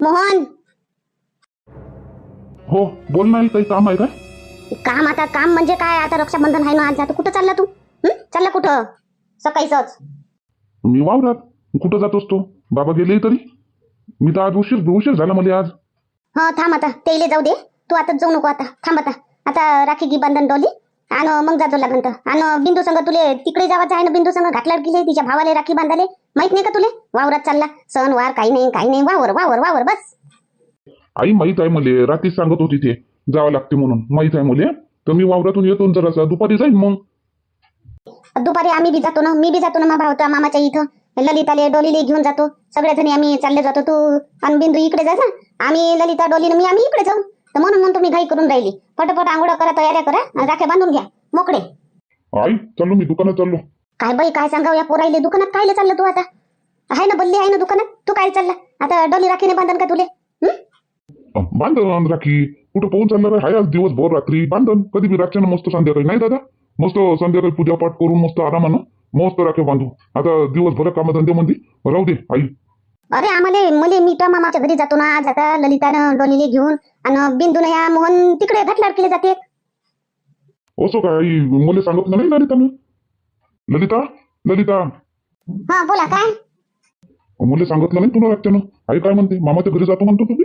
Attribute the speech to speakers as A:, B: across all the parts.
A: मोहन!
B: हो बोल नाही काही काम आहे काय?
A: काम आता काम म्हणजे काय? आता रक्षाबंधन आहे ना आज जातो कुठं चालला तू? हं? चालला कुठं? सकाळीच
B: मी वावरात. कुठं जातोस तो बाबा गेले तरी? मी तर आज उशीर उशीर झाला मला आज.
A: हा थांब आता. तेले जाऊ दे. तू आता जाऊ नको आता. थांब आता. आता राखी गी बांधन डोली. आणि मग जातो लागन तर. आणि बिंदू संघ तुले तिकडे जावाचं आहे ना बिंदू संघ घातल्यावर गेले तिच्या भावाले राखी बांधाले. माहीत नाही का तुले? वावरात चालला. सण वार काही नाही काही नाही. वावर वावर वावर बस.
B: आई माहीत आहे मले. रात्री सांगत होती ते. जावं लागते म्हणून. माहीत आहे मले. तर मी वावरातून येतो न जरासा. दुपारी जाईन मग.
A: दुपारी आम्ही बी जातो ना. मी बी जातो ना मा भावता मामाच्या इथं. ललिताले डोलीले घेऊन जातो. सगळ्या जणी आम्ही चालले जातो तू. आणि बिंदू इकडे जा जा. आम्ही ललिता डोलीने मी आम्ही इकडे जाऊ. तर म्हणून म्हणून तुम्ही घाई करून राहिली. पटपट आंघोळ करा तयाऱ्या करा आणि राख्या बांधून घ्या. मोकळे.
B: आई चाललो मी दुकानात चाललो.
A: काय बाई काय सांगाव या पोराईले दुकानात कायले चाललं तू आता? आहे ना बल्ली आहे ना दुकानात? तू काय चालला? आता डोली राखीने बांधन का तुले?
B: बांधन राखी. कुठं पाहून चालणार आहे? आज दिवसभर रात्री. बांधन. कधी बी रातच्यानं मस्त संध्याकाळी. नाही दादा? मस्त संध्याकाळी पूजापाठ करून मस्त आरामानं मस्त राखे बांधू. आता दिवसभर कामधंद्यामध्ये राहू दे आई.
A: अरे आम्हाला मले मी मामाच्या घरी जातो ना. आज आता ललितानं डोलीले घेऊन आणि बिंदून या मोहन तिकडे घातल्यावर केले जाते.
B: असं काय? मला सांगत नाही ललितानं. ललिता ललिता.
A: हा बोला काय?
B: मला सांगितलं नाही तुला रातच्यानं आई काय म्हणते? मामाच्या घरी जातो म्हणतो तुम्ही?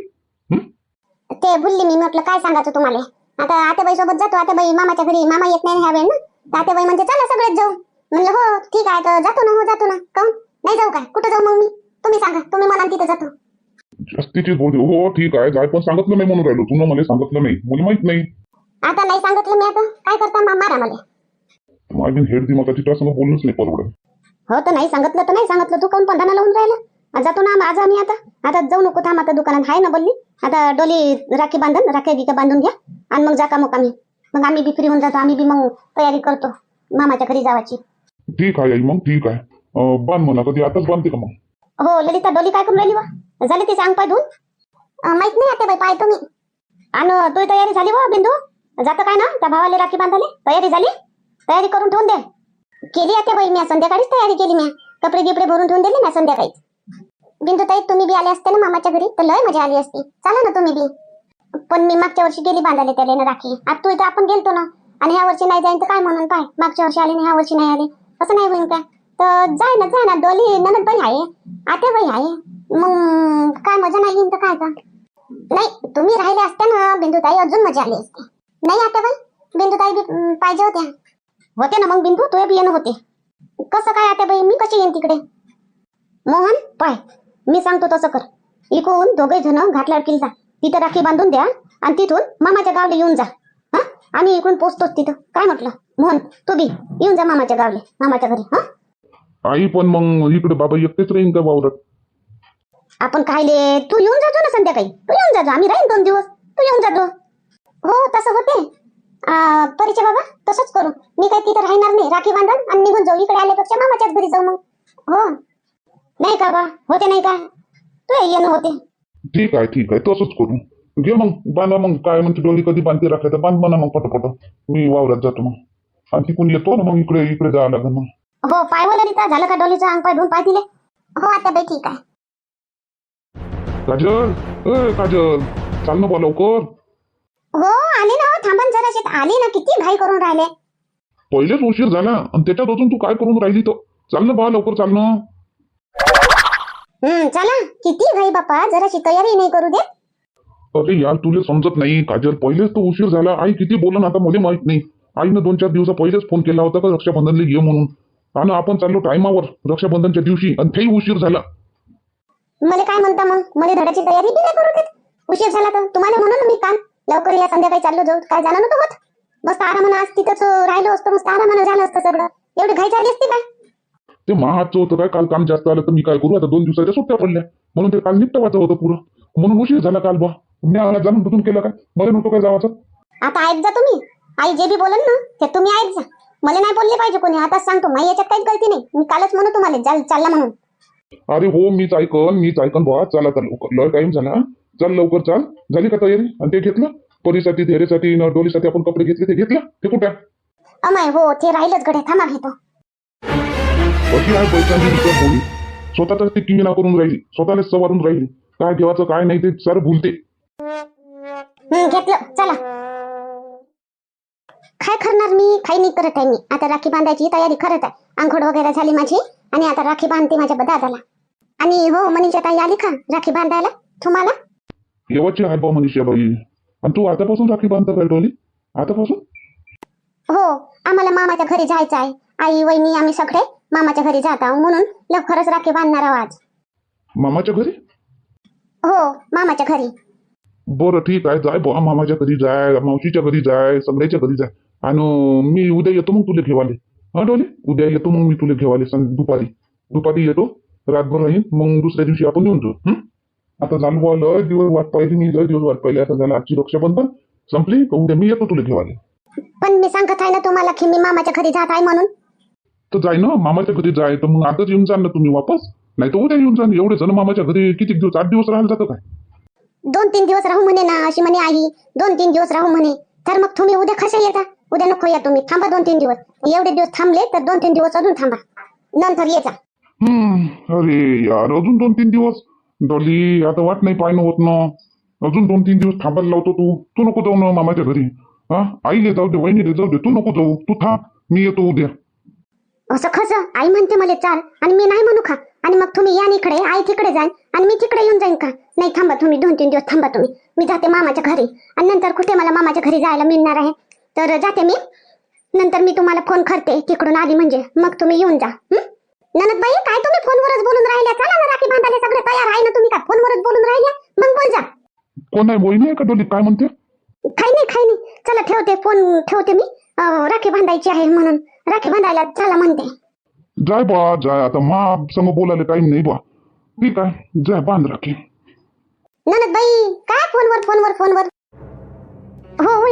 B: हं?
A: ते बोलली मी म्हटलं काय सांगायचं तुम्हाला? आता आतेबाई सोबत जातो आतेबाई मामाच्या घरी. मामा येत नाही ह्या वेळ ना आतेबाई म्हणजे चला सगळेच जाऊ. म्हणलं हो ठीक आहे तर जातो ना हो जातो ना. काऊन नाही जाऊ काय? कुठं जाऊ मग मी? तुम्ही सांगा तुम्ही मला तिथं जातो.
B: जास्तीची बोलते हो ठीक आहे जाय पण सांगितलं नाही म्हणून राहिलो. तुला मला सांगितलं नाही. मला माहीत नाही.
A: आता नाही सांगितलं मी आता. काय करता मा- मारा मला
B: माझी हेड दिमागाची त्यासंग बोलणंच नाही परवडत.
A: हो तर नाही सांगितलं तर नाही सांगितलं. तू काऊन पंधरा लावून राहिला? आ, जातो ना आज आम्ही आता. आता जाऊ नको थांब आता दुकानात. आहे ना बोलली? आता डोली राखी बांधन राख्या गिक्या बांधून घ्या. आणि मग जा का मग आम्ही मग आम्ही बी फ्री होऊन जातो. आम्ही बी मग तयारी करतो. मामाच्या घरी जावाची.
B: ठीक आहे आई मग ठीक आहे. अं, बांध म्हणा कधी आताच बांधते का मग?
A: हो ललिता डोली काय करून राहिली वा? झाले ते सांग पाय धुवून माहीत नाही आता बाई पाहतो मी. आणि तुझी तयारी झाली व बिंदू? जातं काय ना? त्या भावाला राखी बांधाले तयारी झाली? तयारी करून ठेवून दे. केली आता बाई मी संध्याकाळीच तयारी केली मी. कपडे गिपडे भरून ठेवून दिले ना संध्याकाळीच. बिंदू ताई तुम्ही बी आले असते ना मामाच्या घरी? तर लय मजा आली असती. चला ना तुम्ही बी. पण मी मागच्या वर्षी गेली बांधायला त्याला ना राखी. आता तू इथं आपण गेलतो ना. आणि ह्या वर्षी नाही जाईन तर काय म्हणून काय मागच्या वर्षी आले ना ह्या वर्षी नाही आले. असं नाही होईन काय तर जाय ना जाय ना. डोली ननद बाई आहे. आता बाई आहे. मग काय मजा नाही येईन तर काय का नाही तुम्ही राहिले असते ना बिंदुताई अजून मजा आली असते. नाही आता बाई बिंदुताई बी पाहिजे होत्या. होते ना मग बिंदू तुझे बी येणं होते. कसं काय आता बाई मी कशी येईन तिकडे? मोहन पाय. मी सांगतो तसं कर. इकून दोघे जण घाटल्यावर किल्ला. जा तिथं राखी बांधून द्या आणि तिथून मामाच्या गावला येऊन जा. हा? आम्ही इकडून पोचतोच तिथं. काय म्हटलं? मोहन तू बी येऊन जा मामाच्या गावले मामाच्या घरी. हा?
B: आई पण मग इकडे बाबा एकटेच राहीन का वावरात?
A: आपण खायले तू येऊन जातो ना संध्याकाळी? तू येऊन जातो आम्ही राहीन दोन दिवस. तू येऊन जातो. हो तसं होते. आ, परिचय बाबा तसंच करू. मी काही तिथं राहणार नाही. राखी बांधन आणि निघून जाऊ. इकडे आल्यापेक्षा मामाच्याच घरी जाऊ मग. हो. नाही का बा? होते नाही का? तू येणं होते.
B: ठीक आहे ठीक आहे. तसंच करू. घे मग बांधा मग. काय म्हणते डोली कधी बांधते राखल्या तर बांध म्हणा मग पटपट. मी वावरात जातो मग. आणि तिकून येतो ना मग इकडे इकडे जावं लागेल मग.
A: हो पाय ललिता झालं का डोलीचं अंग पाय धुवून पाय दिले हो आता बाई ठीक आहे.
B: काजल ए काजल चाल ना बा लवकर.
A: हो आले ना हो थांबन जराशे. आले ना किती घाई करून राहिले.
B: पहिलेच उशीर झाला आणि त्याच्यात अजून तू काय करून राहिली तर? चाल ना बा लवकर चाल ना.
A: हम्म चला. किती घाई बापा जराशी तयारी नाही करू देत.
B: अरे यार तुला समजत नाही. काजल पहिलेच तो उशीर झाला. आई किती बोलन आता मला माहीत नाही. आईनं दोन चार दिवसा पहिलेच फोन केला होता का रक्षाबंधनला ये म्हणून. आणि आपण चाललो टायमावर रक्षाबंधनच्या दिवशी आणि तेही उशीर झाला.
A: मला काय म्हणता मग? मला धड्याची तयारी बी नाही करू देत. उशीर झाला तर तुम्हाला म्हणून मी काम लवकर या संध्याकाळी चाललो जाऊ. काय झालं नव्हतं होत. मस्त आरामानं आज तिथंच राहिलो असतो मस्त आरामानं झालं असतं सगळं. एवढी घाई झाली असती काय?
B: ते महाजचं होतं काय? काल काम जास्त आलं तर मी काय करू. आता दोन दिवसाच्या सुट्ट्या पडल्या. म्हणून ते काल निपटवायचं होतं पुरं. म्हणून उशीर झाला काल बा मी आला जाणून बुजून केलं काय? मला नव्हतं काय जावाचं.
A: आता ऐक जा तुम्ही. आई जे बी बोलन ना ते तुम्ही ऐक जा. मला नाही बोलले पाहिजे कोणी. आताच सांगतो. माझी याच्यात काहीच गलती नाही. मी कालच म्हणू तुम्हाला. चाल चालला म्हणून.
B: अरे हो मीच ऐकन मीच ऐकन बा चला तर लवकर. लय टाइम झाला. चल लवकर चाल. झाली का तयारी? आणि ते घेतलं? परीसाठी धेरेसाठी न डोलीसाठी आपण कपडे घेतले ते घेतलं? ते कुठे आहे?
A: अमाय हो ते राहिलंच गडे थांबा घेतो
B: अशी आहे पैशांची विचार होईल स्वतःच ती किमिना करून राहिली. स्वतःला सवारून राहिली. काय ठेवायचं काय नाही ते सारं भुलते.
A: घेतलं. चला. काय करणार मी? काही नाही करत आहे मी. आता राखी बांधायची तयारी करत आहे. आंघोळ वगैरे झाली माझी आणि आता राखी बांधते माझ्या दादाला आणि हो मनीषा ताई आली का राखी बांधायला? तुम्हाला?
B: येवाची आहे बा मनीषा बाई आणि तू आतापासून राखी बांधता काय डोली? आतापासून?
A: हो आम्हाला मामाच्या घरी जायचं आहे. आई वहिनी आम्ही सगळे मामाच्या घरी जात आहोत म्हणून लवकरच राखी बांधणार आहोत आज.
B: मामाच्या घरी?
A: हो मामाच्या घरी.
B: बरं ठीक आहे. जाय बुवा मामाच्या घरी जाय मावशीच्या घरी जाय सगळ्याच्या घरी जाय. आणि मी उद्या येतो मग तुला घेवाले. हा डोले? उद्या येतो मग मी तुला घेवाले सं दुपारी. दुपारी येतो रातभर राहीन मग दुसऱ्या दिवशी आपण येऊन जाऊ? आता झालं बुवा लय दिवस वाट पाहिली मी लय दिवस वाट पाहिली. आता झालं आजची रक्षाबंधन संपली तर उद्या मी येतो तुला घेवाले.
A: पण मी सांगत आहे ना तुम्हाला की मी मामाच्या घरी जात आहे म्हणून?
B: तर जाय ना मामाच्या घरी जाय तर मग आताच येऊन जा ना तुम्ही वापस. नाही तर उद्या येऊन जा एवढे जण मामाच्या घरी किती दिवस आठ दिवस राहायला जातं काय?
A: दोन तीन दिवस राहू म्हणे ना अशी म्हणे आई दोन तीन दिवस राहू म्हणे. तर मग तुम्ही उद्या कशा येता? उद्या नको या तुम्ही. थांबा दोन तीन दिवस. एवढे दिवस थांबले तर दोन तीन दिवस अजून थांबा. नंतर ये जा.
B: हम्म, अरे यार अजून दोन तीन दिवस? डॉली आता वाट नाही पायनं होत ना. अजून दोन तीन दिवस थांबायला लावतो तू. तू नको जाऊ ना मामाच्या घरी. हा? आईले जाऊ दे वहिनीले जाऊ दे. तू नको जाऊ. तू थांब. मी येतो उद्या.
A: असं कसं? आई म्हणते मला चाल. आणि मी नाही म्हणू का? आणि मग तुम्ही या इकडे. आई तिकडे जाईन. आणि मी तिकडे येऊन जाईन का? नाही थांबा तुम्ही. दोन तीन दिवस थांबा तुम्ही. मी जाते मामाच्या घरी. आणि नंतर कुठे मला मामाच्या घरी जायला मिळणार आहे? तर जाते मी. नंतर मी तुम्हाला फोन करते तिकडून आली म्हणजे. मग तुम्ही येऊन जा? ननदबाई काय तुम्ही फोनवरच बोलून राहिल्या? चला ना राखी बांधायला सगळे तयार आहे ना तुम्ही का? फोनवरच बोलून राहिल्या? मग बोल जा.
B: कोण आहे वहिनी आहे का डोली काय म्हणते?
A: काही नाही काही नाही. चला ठेवते फोन ठेवते मी. राखी बांधायची आहे म्हणून. राखी बांधायला चला म्हणते.
B: जाय बा जाय. आता मा समोर बोलायला टाइम नाही बा ठीक आहे. जाय बांध राखी.
A: ननदबाई काय फोनवर फोनवर फोनवर?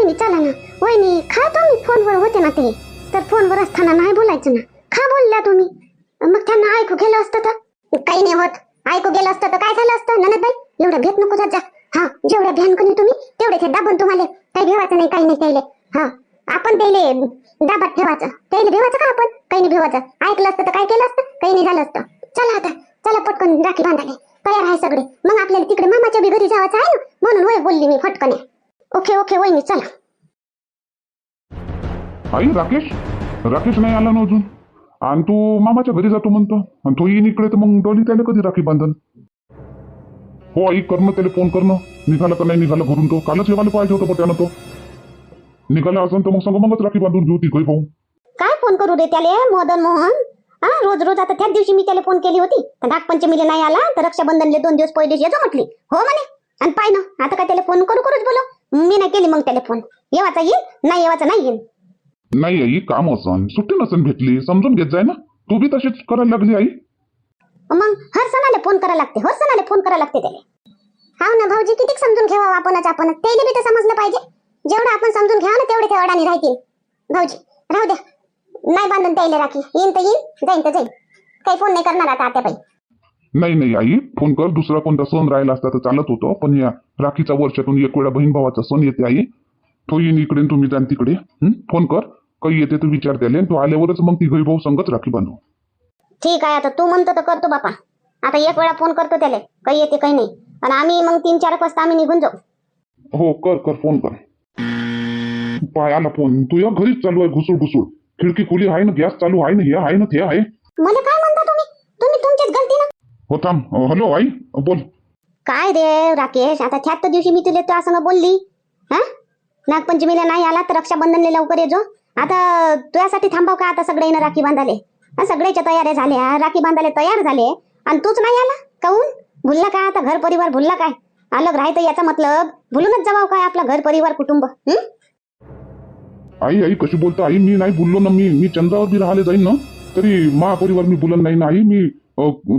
A: हो चला ना वहिनी खा तुम्ही फोनवर होते ना ते. तर फोनवर असताना नाही बोलायचं ना. खा बोलल्या तुम्ही. मग त्यांना ऐकू गेलं असतं तर? काही नाही होत. ऐकू गेलं असतं तर काय झालं असतं? ननदबाई एवढं भेट नको जात जा. हा जेवढ्या ध्यान करून तुम्ही तेवढे ते दाबून तुम्हाला. काही भेवायचं नाही काही नाही त्याले. हा आपण त्याले दाबात ठेवायचं. त्याले भेवायचं का आपण? काही नाही भेवायचं. ऐकलं असतं तर काय केलं असतं? काही नाही झालं असतं. चला आता चला पटकन राखी बांधाले तयार आहे सगळे. मग आपल्याला तिकडे मामाच्या बी घरी जायचं आहे ना? म्हणून होय बोलली मी फटकने. ओके ओके वहिनी चला.
B: आई राकेश? राकेश नाही आला ना अजून? आणि तू मामाच्या घरी जातो म्हणतो. आणि तो येईन इकडे तर मग डोली त्याला कधी राखी बांधन? हो आई करणं त्याला फोन करणं निघाला का नाही निघाला घरून तो? कालच येवायला पाहिजे होतं पण त्यानं तो. निघाला असेल तर मग सांग मगच राखी बांधून घेऊ ती काही पाहू
A: काय फोन करू रे त्याले मदन मोहन? हा रोज रोज आता त्याच दिवशी मी त्याला फोन केली होती. तर नागपंचमीला नाही आला तर रक्षाबंधनले दोन दिवस पहिले येतो म्हटली. हो म्हणे. आणि पाय ना आता काय त्याला फोन करू करूच बोलो मी नाही केली मग त्याला फोन येवाचा येईल नाही येवाचा नाही येईल.
B: नाही आई काम असन. सुट्टी नसन भेटली. समजून घेत जाय ना. तू बी तशीच करायला लागली आई.
A: मग हर सणाला फोन करा लागते. हर सणाला फोन करा लागते त्याला. हा ना भाऊजी किती समजून घ्यावा आपणच आपण. त्याला बी तर समजलं पाहिजे. जेवढं आपण समजून घ्यावं ना तेवढे त्या अडाणी राहतील. भाऊजी राहू द्या. नाही बांधून त्याला राखी. येईन तर येईन जाईन तर जाईन. काही फोन नाही करणार आता आत्याबाई.
B: नाही नाही आई. फोन कर. दुसरा कोणता सण राहिला असता तर चालत होतो. पण या राखीचा वर्षातून एक वेळा बहीण भावाचा सण येते आई. तो येईन इकडे तुम्ही जाण तिकडे? फोन कर. काही येते तू विचार त्याले तो आल्यावरच मग ती भाऊ संगत राखी बांधू
A: ठीक आहे आता तू म्हणतो तर करतो बापा. आता एक वेळा फोन करतो त्याला. काही येते काही नाही. आणि आम्ही मग तीन चार वाजता आम्ही निघून जाऊ.
B: हो कर कर फोन कर. पाय आला फोन तू या घरीच चालू आहे घुसूळ घुसूळ. खिडकी खुली आहे ना गॅस चालू आहे ना हे आहे ना ते आहे.
A: मला काय म्हणता तुम्ही? तुम्ही तुमचीच गलती ना?
B: हो थांब. हॅलो आई. बोल.
A: काय रे राकेश? आता त्यात दिवशी मी तुला तुझ्या संग बोलली. हा? नागपंचमीला नाही आला तर रक्षाबंधनला लवकर येजो आता तुझ्यासाठी थांबाव का आता सगळे येणं राखी बांधाले? सगळ्याच्या तयाऱ्या झाल्या राखी बांधायला तयार झाले. आणि तूच नाही आला? काहून भुलला काय आता घर परिवार भुलला काय? अलग राहायचं याचा मतलब भुलूनच जावाव काय आपला घर परिवार कुटुंब?
B: आई आई कशी बोलता? आई मी नाही बोललो ना मी. मी चंद्रावर बी राहिले जाईन ना? तरी महापरिवार मी बोलत नाही ना? आई मी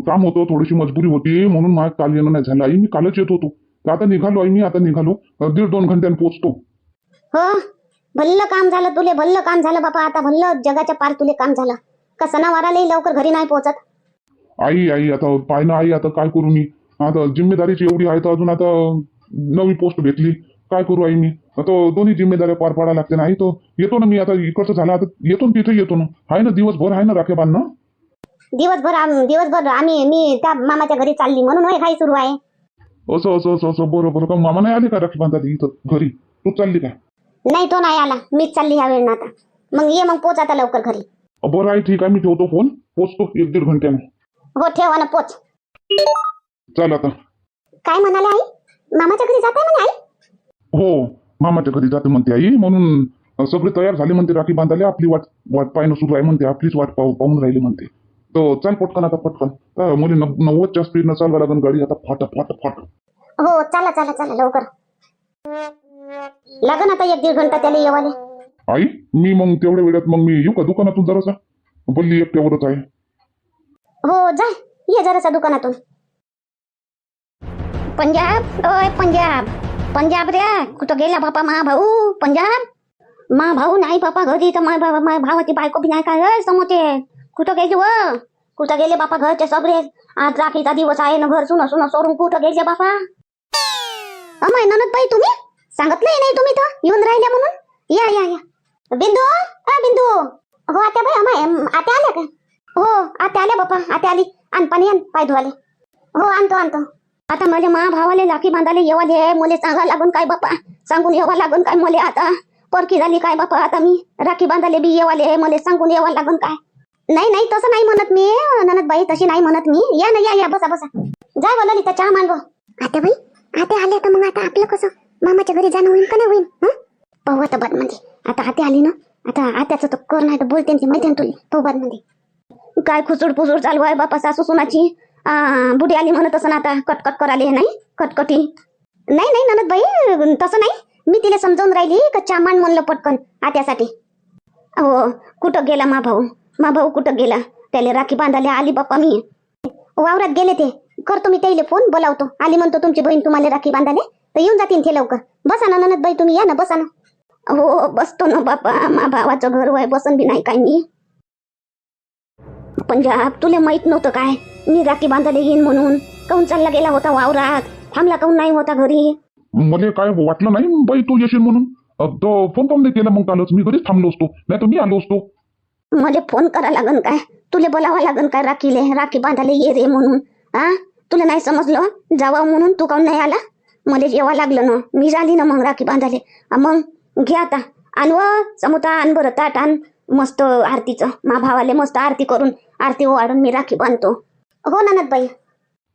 B: काम होतं थोडीशी मजबुरी होती म्हणून माझं काल येणं नाही झालं. आई मी कालच येत होतो. आता निघालो आई मी आता निघालो. दीड दोन घंट्यानं पोहोचतो
A: हो? भल्लं काम झालं तुले भल्लं काम झालं बापा आता भल्लं जगाच्या पार तुले काम झालं. का सणावारालाही लवकर घरी नाही पोहोचत?
B: आई आई आता पाय ना आई आता काय करू मी? आता जिम्मेदारीची एवढी आहे तर अजून आता नवी पोस्ट घेतली काय करू आई मी? आता दोन्ही जिम्मेदाऱ्या पार पाडायला लागते ना आई तो. येतो ना मी आता इकडचं झालं आता येतो ना तिथे येतो ना. आहे ना दिवसभर आहे ना राखे बांधणं
A: दिवसभर आम- दिवसभर आम्ही मी त्या मामाच्या घरी चालली म्हणून होय घाई सुरू आहे.
B: असं असं असं असं बरं बरं का मामा नाही आले का राखी बांधायला इथं घरी? तू चालली काय
A: नाही तो नाही आला. मीच चालली ह्या वेळ आता. मग ये मग पोच आता लवकर घरी.
B: बरं आहे ठीक आहे. मी ठेवतो फोन. पोचतो एक दीड घंट्याने
A: हो ठेवा ना पोच.
B: चाल आता.
A: काय म्हणाले आई? मामाच्या घरी जाताय म्हणे आई?
B: हो मामाच्या घरी जाते म्हणते आई. म्हणून सगळे तयार झाले म्हणते राखी बांधायला. आपली वाट वाट पाहणं सुरू आहे म्हणते. आपलीच वाट पाहू पाहून राहिली म्हणते. तर चाल पटकन आता पटकन. तर मुली नव- नव्वदच्या स्पीडनं चालवा लागून गाडी. आता फाट फाट फाट.
A: हो चला चला चला लवकर. लागन आता एक दीड घंटा त्याला येवाले.
B: आई मी मग तेवढ्या वेळात मग मी येऊ का दुकानातून जरासा? बल्ली एकट्यावरच आहे.
A: हो जा ये जरासा दुकानातून. पंजाब ओय पंजाब. पंजाब रे कुठं गेला बापा मा भाऊ? पंजाब? मा भाऊ नाही बापा घरी तर मा भावा मा भावाची बायको बी नाही काय रे समोते कुठं गेले व? कुठं गेले बापा घरचे सगळे? आज राखीचा दिवस आहे ना घर सुन सुन सोडून कुठं गेले बापा? अमाय ननद बाई तुम्ही? सांगितलंय नाही तुम्ही तर? येऊन राहिल्या म्हणून? या या या. बिंदू अ बिंदू. हो आता बाई अमाय आत्या आता आल्या का? हो आता आल्या बापा आता आली. आण पाणी आण पाय धुवाले. हो आणतो आणतो. आता माझ्या मा भावाले लाखी बांधाले येवाले मले सांगा लागून काय बापा सांगून येवा लागून काय मले आता? परकी झाली काय बापा आता मी? राखी बांधाले बी येवाले मले सांगून येवा लागून काय? नाही नाही तसं नाही म्हणत मी. ननद बाई तशी नाही म्हणत मी. या ना या या बसा बसा. जाय बोला लिता चहा मांडव आता बाई आता आल्या तर मग आता आपलं कसं? मामाच्या घरी जाणं होईल का नाही होईल हं? पाहू आता बाद आता आते आली ना आता आत्याचं तर कर नाही तर बोल माहिती ना तुला. पाहू बादमध्ये. काय खुसूड पुसूड चालू आहे बापा सासू सुनाची. बुढी आली म्हणत असं आता कटकट कराली नाही? कटकटी. नाही नाही ननद बाई तसं नाही. मी तिला समजावून राहिली का चामान म्हणलं पटकन आत्यासाठी. हो कुठं गेला मा भाऊ? मा भाऊ कुठं गेला? त्याला राखी बांधायला आली बाप्पा मी. वावरात गेले ते. करतो मी त्याला फोन बोलावतो. आली म्हणतो तुमची बहीण तुम्हाला राखी बांधाले तर येऊन जातील ते लवकर. बसा ना ननद बाई तुम्ही या ना बसा ना. हो बसतो ना बापा. मा भावाचं घर वय बसन बी नाही काय मी. पंजाब तुला माहित नव्हतं काय मी राखी बांधायला येईन म्हणून. काऊन चालला गेला होता वावरात? थांबला काऊन नाही होता घरी?
B: मला काय वाटलं नाही बाई तू येशील म्हणून? तो फ़ोन पण नाही केला मग कालच. मी घरीच थांबलो असतो. नाही तर मी आलो असतो.
A: मला फ़ोन करा लागन काय? तुला बोलावा लागन काय राखीले? राखी बांधायला ये रे म्हणून. आ? तुला नाही समजलं? जावा म्हणून तू काऊन नाही आला? मला जेवा लागलं ना मी झाली ना मग राखी बांधाले मग घे आता. आण व समोता आण बरं ताट आण. मस्त आरतीचं. मा भावाले मस्त आरती करून आरती वाढून मी राखी बांधतो. हो ननद बाई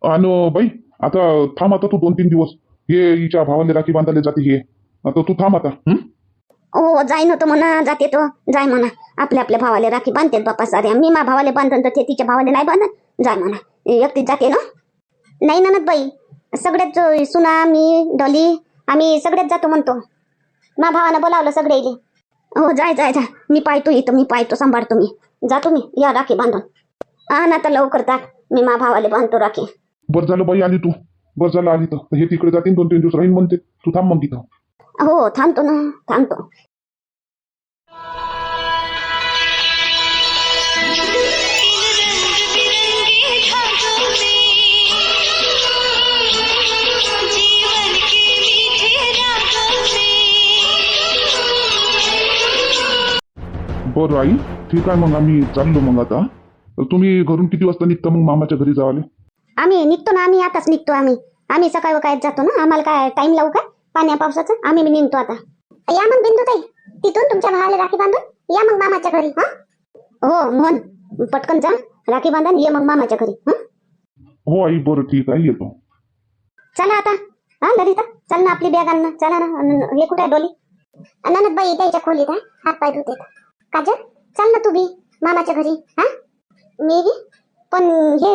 B: आणि बाई आता थांब आता तू दोन तीन दिवस. हे हिच्या भावाला राखी बांधायला जाते हे. आता तू थांब आता हं?
A: हो जाय नव्हतं म्हणा जाते तो. जाय म्हणा. आपल्या आपल्या भावाले राखी बांधतात बापा साऱ्या. मी मा भावाले बांधन तर ते तिच्या भावाले नाही बांधत. जाय म्हणा. एकटीच जाते ना? नाही ननद बाई सगळेच सुना मी डॉली आम्ही सगळेच जातो म्हणतो. मा भावानं बोलावलं सगळे इले हो जाय जाय जाय मी पाहतो इथं मी पाहतो सांभाळतो मी. जातो मी या राखी बांधून. हा ना तर लवकर ताट मी मा भावाले बांधतो राखी.
B: बरं झालं बाई आली तू. बरं झालं आली तर. हे तिकडे जातील दोन तीन दिवस राहीन म्हणते. तू थांब मग तिथं
A: हो थांबतो ना थांबतो.
B: बरं आई ठीक आहे मग आम्ही चाललो मग आता. तर तुम्ही घरून किती वाजता निघता मग मामाच्या घरी जावाले?
A: आम्ही निघतो ना आम्ही आताच निघतो आम्ही. आम्ही सकाळी काय जातो ना आम्हाला काय टाइम लावू का? पाण्या पावसाचं आम्ही बी निघतो आता. या मग बिंदू ताई तिथून तुमच्या भावाला राखी बांधून या मग मामाच्या घरी हा? हो म्हण. पटकन जा राखी बांधून ये मग मामाच्या घरी हं?
B: हो आई बरं ठीक आहे येतो.
A: चला आता. हा ललिता चल ना आपली बॅग आण ना. चला ना अन- हे कुठे आहे डोली? अनंत बाई त्याच्या खोलीत आहे. हात पाय धुते काजल चल ना तू बी मामाच्या घरी हा? मी बी? पण हे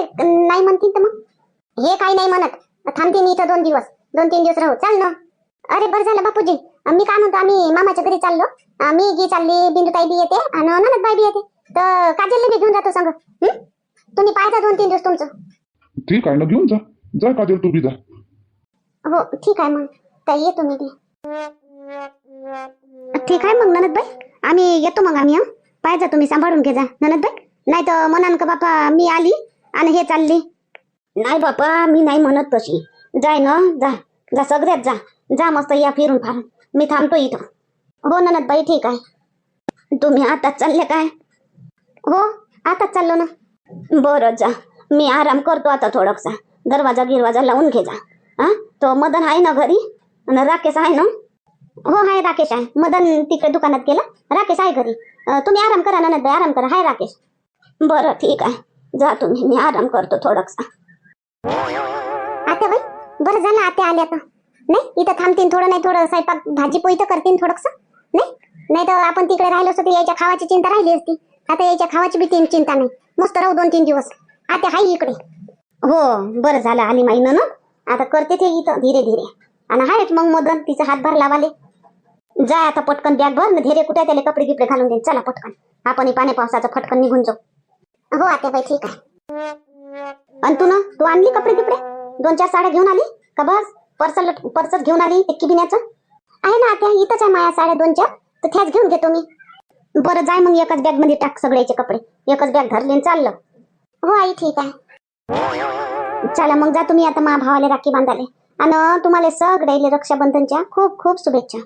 A: नाही म्हणतील तर मग? हे काही नाही म्हणत. थांबते मी इथं दोन दिवस. दोन तीन दिवस राहू. चाल ना. अरे बरं झालं बापूजी. मी काय म्हणतो आम्ही मामाच्या घरी चाललो. मी गी चालली बिंदुताई बी येते आणि ननद बाई बी येते. तर काजलला बी घेऊन जातो संग. हं? तुम्ही पाहायचा दोन तीन दिवस तुमचं.
B: ठीक आहे ना घेऊन जा. जा काजल तू बी जा.
A: हो ठीक आहे मग. ताई येतो मी बी. ठीक आहे मग ननदबाई आम्ही येतो मग आम्ही हं. पाहिजे तुम्ही सांभाळून घे जा. ननदबाई नाही तर म्हणान का बापा मी आली आणि हे चालली. नाही बापा मी नाही म्हणत तशी. जाय ना जा. जा सगळ्यात जा. जा मस्त या फिरून फार. मी थांबतो इथं. हो ननदबाई ठीक आहे. तुम्ही आताच चालले काय? हो आताच चाललो ना. बरं जा. मी आराम करतो आता थोडासा दरवाजा गिरवाजा लावून घे जा. हा? तो मदन आहे ना घरी? आणि राकेश आहे ना? हो हाय राकेश आहे. मदन तिकडे दुकानात गेला. राकेश आहे घरी. तुम्ही आराम करा ना आराम करा. हाय राकेश. बरं ठीक आहे. जा तुम्ही. मी आराम करतो थोडंसा आता बाई बरं झालं आता आल्या तर. नाही इथं थांबतीन थोडं नाही थोडं स्वयंपाक भाजी पोई तर करतीन थोडंसं नाही नाही तर आपण तिकडे राहिलो असतो यायच्या खावाची चिंता राहिली असती. आता यायच्या खावाची बी तीन चिंता नाही. मस्त राहू दोन तीन दिवस. आता हाय इकडे. हो बरं झालं आली माईनं ना आता करते ते इथं धीरे धीरे. आणि हायच मग मदन तिचा हातभार लावाले. जा आता पटकन बॅग भर ना धीरे कुठे त्याला कपडे गिपडे घालून दे. चला पटकन. आपण पाण्या पाणी पावसाचं फटकन निघून जाऊ. हो आता बाई ठीक आहे. आणि तू ना तू आणली कपडे गिपडे? दोन चार साड्या घेऊन आली? का बस? पर्सल पर्सच घेऊन आली टिक्की बिन्याचं आहे ना आता इथंच आहे माया साड्या दोन चार. तर त्याच घेऊन घेतो मी. बरं जाय मग एकाच बॅगमध्ये टाक सगळ्याचे कपडे. एकच बॅग धरली चाललं. हो आई ठीक आहे. चला मग जा तुम्ही आता मा भावाला राखी बांधाले आणि तुम्हाला सगळ्याले रक्षाबंधनच्या खूप खूप शुभेच्छा.